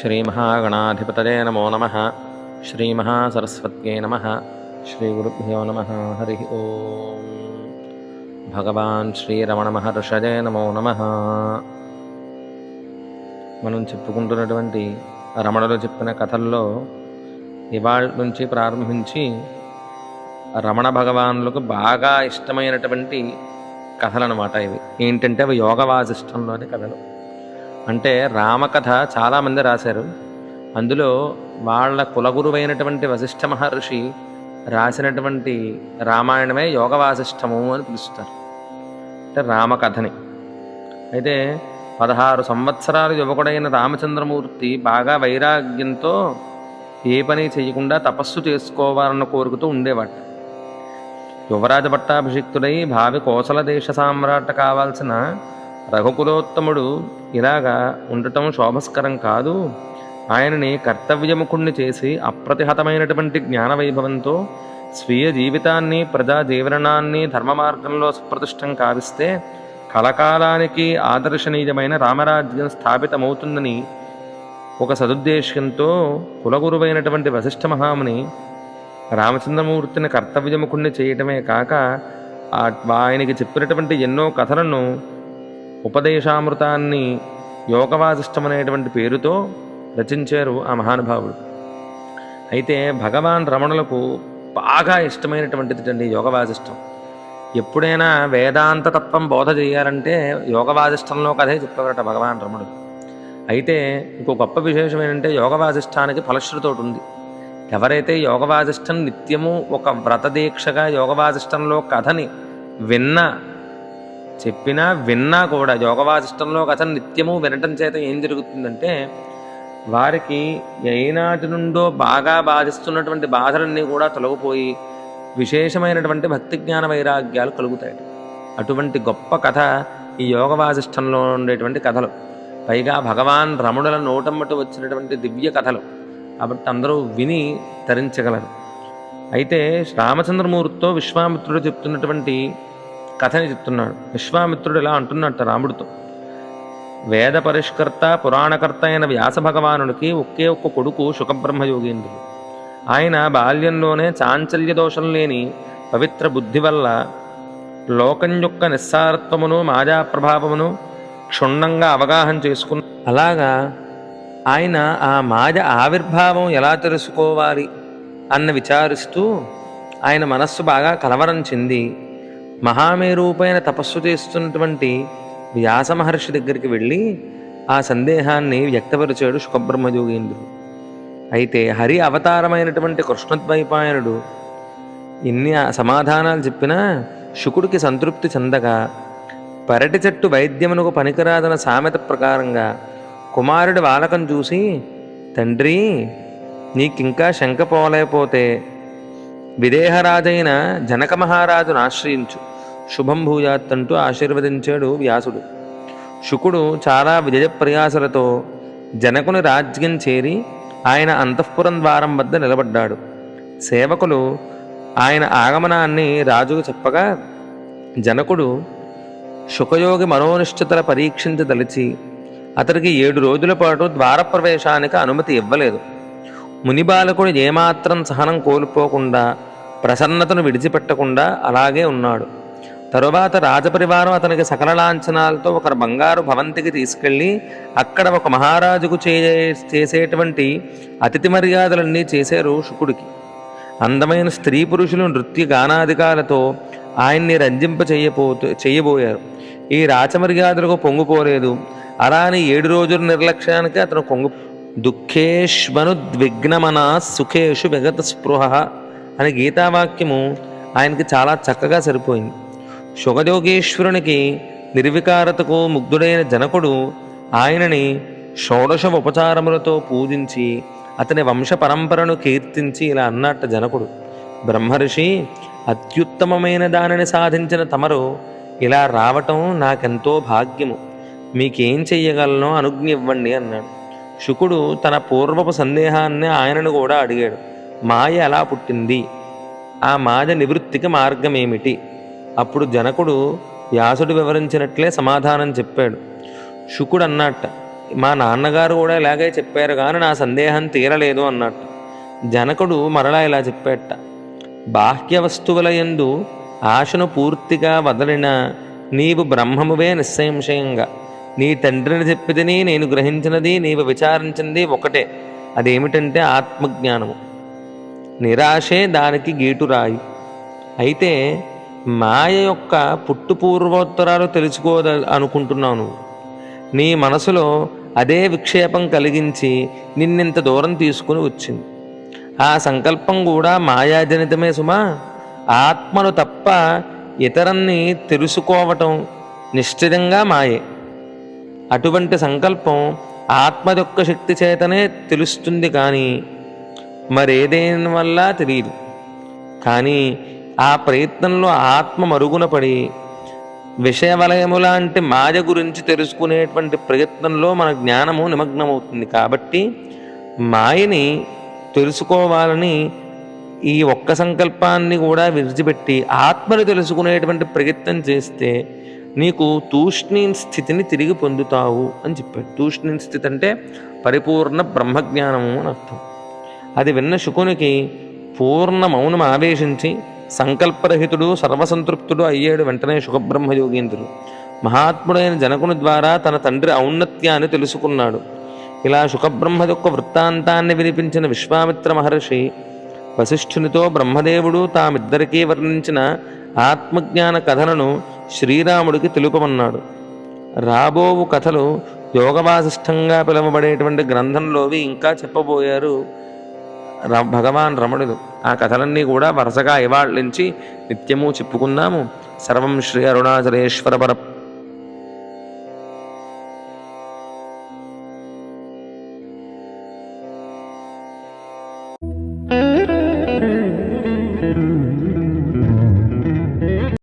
శ్రీమహాగణాధిపతయే నమో నమ శ్రీమహాసరస్వత్యై నమ శ్రీగురుభ్యో నమ హరి ఓం భగవాన్ శ్రీరమణ మహర్షజే నమో నమ మనం చెప్పుకుంటున్నటువంటి రమణులు చెప్పిన కథల్లో ఇవాళ నుంచి ప్రారంభించి రమణ భగవానులకు బాగా ఇష్టమైనటువంటి కథలు అనమాట ఇవి. ఏంటంటే అవి యోగ వాసిష్టంలోని కథలు. అంటే రామకథ చాలామంది రాశారు. అందులో వాళ్ళ కులగురువైనటువంటి వశిష్ఠ మహర్షి రాసినటువంటి రామాయణమే యోగ వాసిష్టము అని పిలుస్తారు. అంటే రామకథని. అయితే పదహారు సంవత్సరాలు యువకుడైన రామచంద్రమూర్తి బాగా వైరాగ్యంతో ఏ పని చేయకుండా తపస్సు చేసుకోవాలన్న కోరుకుతూ ఉండేవాడు. యువరాజ పట్టాభిషిక్తుడై భావి కోసల దేశ సామ్రాట్ కావాల్సిన రఘుకులోత్తముడు ఇలాగా ఉండటం శోభస్కరం కాదు. ఆయనని కర్తవ్యముఖుణ్ణి చేసి అప్రతిహతమైనటువంటి జ్ఞాన వైభవంతో స్వీయ జీవితాన్ని ప్రజా జీవనాన్ని ధర్మ మార్గంలో సుప్రతిష్టం కావిస్తే కలకాలానికి ఆదర్శనీయమైన రామరాజ్యం స్థాపితమవుతుందని ఒక సదుద్దేశ్యంతో కులగురువైనటువంటి వశిష్ఠ మహాముని రామచంద్రమూర్తిని కర్తవ్యముఖుణ్ణి చేయటమే కాక ఆయనకి చెప్పినటువంటి ఎన్నో కథలను ఉపదేశామృతాన్ని యోగవాసిష్టం అనేటువంటి పేరుతో రచించారు ఆ మహానుభావుడు. అయితే భగవాన్ రమణులకు బాగా ఇష్టమైనటువంటిది అండి యోగవాసిష్టం ఎప్పుడైనా వేదాంత తత్వం బోధ చేయాలంటే యోగవాసిష్టంలో కథే చెప్పగలట భగవాన్ రమణుడు. అయితే ఇంకో గొప్ప విశేషం ఏంటంటే యోగవాసిష్టానికి ఫలశ్రుతోటి ఉంది ఎవరైతే యోగవాసిష్టం నిత్యము ఒక వ్రతదీక్షగా యోగవాసిష్టంలో కథని విన్న చెప్పినా విన్నా కూడా యోగవాసిష్టంలో కథ నిత్యము వినటం చేత ఏం జరుగుతుందంటే వారికి ఏనాటి నుండో బాగా బాధిస్తున్నటువంటి బాధలన్నీ కూడా తొలగిపోయి విశేషమైనటువంటి భక్తి జ్ఞాన వైరాగ్యాలు కలుగుతాయి అటువంటి గొప్ప కథ ఈ యోగవాసిష్టంలో ఉండేటువంటి కథలు. పైగా భగవాన్ రమణుల నోటమ్మట వచ్చినటువంటి దివ్య కథలు. కాబట్టి అందరూ విని తరించగలరు. అయితే రామచంద్రమూర్తితో విశ్వామిత్రుడు చెప్తున్నటువంటి కథని చెప్తున్నాడు. విశ్వామిత్రుడు ఇలా అంటున్నట్ట రాముడితో. వేద పరిష్కర్త పురాణకర్త అయిన వ్యాస భగవానుడికి ఒకే ఒక్క కొడుకు సుఖబ్రహ్మయోగేంద్రుడు ఆయన బాల్యంలోనే చాంచల్య దోషం లేని పవిత్ర బుద్ధి వల్ల లోకం యొక్క నిస్సారత్వమును మాజా ప్రభావమును క్షుణ్ణంగా అవగాహన చేసుకున్న అలాగా ఆయన ఆ మాజ ఆవిర్భావం ఎలా తెలుసుకోవాలి అన్న విచారిస్తూ ఆయన మనస్సు బాగా కలవరం చెంది మహామేరూపైన తపస్సు చేస్తున్నటువంటి వ్యాస మహర్షి దగ్గరికి వెళ్ళి ఆ సందేహాన్ని వ్యక్తపరిచాడు సుఖబ్రహ్మయోగేంద్రుడు. అయితే హరి అవతారమైనటువంటి కృష్ణద్వైపాయనుడు ఇన్ని సమాధానాలు చెప్పినా శుకుడికి సంతృప్తి చెందగా పరటి చెట్టు వైద్యమునకు పనికిరాదన్న సామెత ప్రకారంగా కుమారుడి వాలకం చూసి తండ్రి నీకింకా శంక పోలేకపోతే విదేహరాజైన జనక మహారాజును ఆశ్రయించు. శుభం భూయాత్ అంటూ ఆశీర్వదించాడు వ్యాసుడు. శుకుడు చాలా విజయ ప్రయాసలతో జనకుని రాజ్యం చేరి ఆయన అంతఃపురం ద్వారం వద్ద నిలబడ్డాడు. సేవకులు ఆయన ఆగమనాన్ని రాజుకు చెప్పగా జనకుడు శుకయోగి మనోనిశ్చితల పరీక్షించదలిచి అతడికి ఏడు రోజుల పాటు ద్వారప్రవేశానికి అనుమతి ఇవ్వలేదు. మునిబాలకుడు ఏమాత్రం సహనం కోల్పోకుండా ప్రసన్నతను విడిచిపెట్టకుండా అలాగే ఉన్నాడు. తరువాత రాజపరివారం అతనికి సకల లాంఛనాలతో ఒక బంగారు భవంతికి తీసుకెళ్ళి అక్కడ ఒక మహారాజుకు చే చేసేటువంటి అతిథి మర్యాదలన్నీ చేశారు శుకుడికి. అందమైన స్త్రీ పురుషులు నృత్య గానాధికాలతో ఆయన్ని రంజింప చేయబోతూ చేయబోయారు. ఈ రాచమర్యాదలకు పొంగిపోలేదు. అలాని ఏడు రోజుల నిర్లక్ష్యానికి అతను కొంగు దుఃఖేష్మనుద్విగ్నమన సుఖేషు విగత స్పృహ అనే గీతావాక్యము ఆయనకి చాలా చక్కగా సరిపోయింది. శుగయోగేశ్వరునికి నిర్వికారతకు ముగ్ధుడైన జనకుడు ఆయనని షోడశ ఉపచారములతో పూజించి అతని వంశ పరంపరను కీర్తించి ఇలా అన్నట్ట జనకుడు. బ్రహ్మర్షి అత్యుత్తమమైన దానిని సాధించిన తమరు ఇలా రావటం నాకెంతో భాగ్యము. మీకేం చెయ్యగలనో అనుజ్ఞ ఇవ్వండి అన్నాడు. శుకుడు తన పూర్వపు సందేహాన్ని ఆయనను కూడా అడిగాడు. మాయ ఎలా పుట్టింది? ఆ మాయ నివృత్తికి మార్గమేమిటి? అప్పుడు జనకుడు వ్యాసుడు వివరించినట్లే సమాధానం చెప్పాడు. శుకుడు అన్నట్ట మా నాన్నగారు కూడా ఇలాగే చెప్పారు కానీ నా సందేహం తీరలేదు అన్నట్టు జనకుడు మరలా ఇలా చెప్పేట బాహ్య వస్తువుల యందు ఆశను పూర్తిగా వదలిన నీవు బ్రహ్మమువే నిస్సంశయంగా నీ తండ్రిని చెప్పిదని నేను గ్రహించినది నీవు విచారించింది ఒకటే అదేమిటంటే ఆత్మజ్ఞానము. నిరాశే దానికి గీటురాయి. అయితే మాయ యొక్క పుట్టు పూర్వోత్తరాలు తెలుసుకోద అనుకుంటున్నాను నీ మనసులో అదే విక్షేపం కలిగించి నిన్నింత దూరం తీసుకుని వచ్చింది. ఆ సంకల్పం కూడా మాయాజనితమే సుమా. ఆత్మను తప్ప ఇతరన్ని తెలుసుకోవటం నిశ్చితంగా మాయే. అటువంటి సంకల్పం ఆత్మ యొక్క శక్తి చేతనే తెలుస్తుంది కానీ మరేదేని వల్ల తెలియదు. కానీ ఆ ప్రయత్నంలో ఆత్మ మరుగున పడి విషయవలయము లాంటి మాయ గురించి తెలుసుకునేటువంటి ప్రయత్నంలో మన జ్ఞానము నిమగ్నమవుతుంది. కాబట్టి మాయని తెలుసుకోవాలని ఈ ఒక్క సంకల్పాన్ని కూడా విడిచిపెట్టి ఆత్మను తెలుసుకునేటువంటి ప్రయత్నం చేస్తే నీకు తూష్ణీన్ స్థితిని తిరిగి పొందుతావు అని చెప్పాడు. తూష్ణీన్ స్థితి అంటే పరిపూర్ణ బ్రహ్మజ్ఞానము అని అర్థం. అది విన్న శుకునికి పూర్ణ మౌనం ఆవేశించి సంకల్పరహితుడు సర్వసంతృప్తుడు అయ్యాడు వెంటనే శుకబ్రహ్మయోగీంద్రుడు మహాత్ముడైన జనకుని ద్వారా తన తండ్రి ఔన్నత్యాన్ని తెలుసుకున్నాడు. ఇలా సుఖబ్రహ్మ యొక్క వృత్తాంతాన్ని వినిపించిన విశ్వామిత్ర మహర్షి వశిష్ఠునితో బ్రహ్మదేవుడు తామిద్దరికీ వర్ణించిన ఆత్మజ్ఞాన కథలను శ్రీరాముడికి తెలుపమన్నాడు. రాబోవు కథలు యోగవాసిష్టంగా పిలువబడేటువంటి గ్రంథంలోవి ఇంకా చెప్పబోయారు. భగవాన్ రమణుడు ఆ కథలన్నీ కూడా వరుసగా ఇవాళ నిత్యము చెప్పుకున్నాము సర్వం శ్రీ అరుణాచలేశ్వర పర